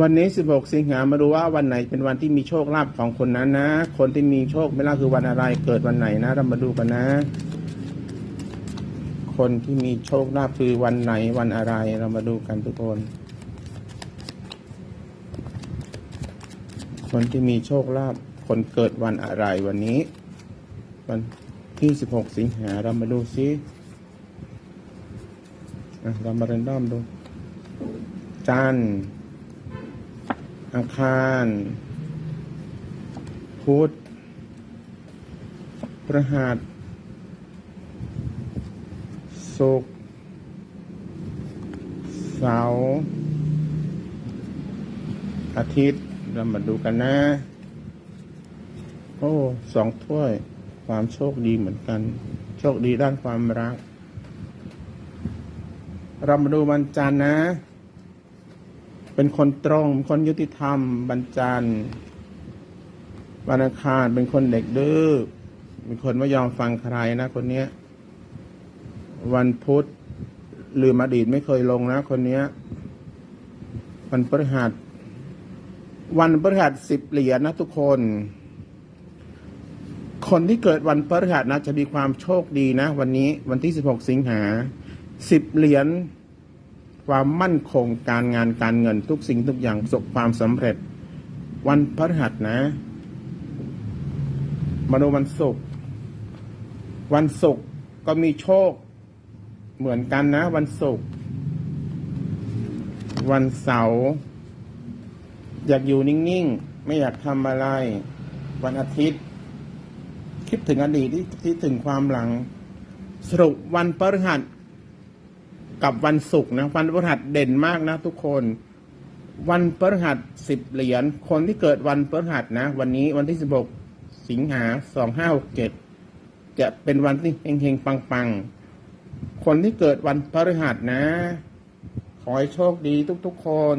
วันนี้ 16 สิงหามาดูว่าวันไหนเป็นวันที่มีโชคลาภของคนนั้นนะ คนที่มีโชคไม่ล่าคือวันอะไร เกิดวันไหนนะ เรามาดูกันนะ คนที่มีโชคลาภคือวันไหนวันอะไร เรามาดูกันทุกคน คนที่มีโชคลาภ คนเกิดวันอะไรวันนี้ วันที่ 16 สิงหาเรามาดูซิอะเรามาเรนดอมดูจันทร์ อังคารพุธพฤหัสศุกร์เสาร์อาทิตย์ เรามาดูกันนะ โอ้สองถ้วยความโชคดีเหมือนกัน โชคดีด้านความรัก เรามาดูวันจันทร์นะ เป็นคนตรงเป็นคนยุติธรรมบรรจันทร์วันอังคารเป็นคนเด็กดื้อเป็นคนไม่ยอมฟังใครนะคนเนี้ย วันพุธลืมอดีตไม่เคยลงนะคนเนี้ย วันพฤหัส วันพฤหัสสิบเหรียญนะทุกคน คนที่เกิดวันพฤหัสนะจะมีความโชคดีนะ วันนี้วันที่สิบหกสิงหาสิบเหรียญ ความมั่นคงการงานการเงินทุกสิ่งทุกอย่างประสบความสำเร็จ วันพฤหัสนะ มาดูวันศุกร์วันศุกร์ก็มีโชคเหมือนกันนะ วันศุกร์วันเสาร์อยากอยู่นิ่งๆ ไม่อยากทำอะไร วันอาทิตย์ คิดถึงอดีตที่คิดถึงความหลัง สรุปวันพฤหัส กับวันศุกร์นะวันพฤหัสเด่นมากนะทุกคน วันพฤหัสสิบเหรียญคนที่เกิดวันพฤหัสนะ วันนี้วันที่สิบหกสิงหาสองห้าหกเจ็ดจะเป็นวันที่เฮงๆปังๆ คนที่เกิดวันพฤหัสนะ ขอให้โชคดีทุกๆคน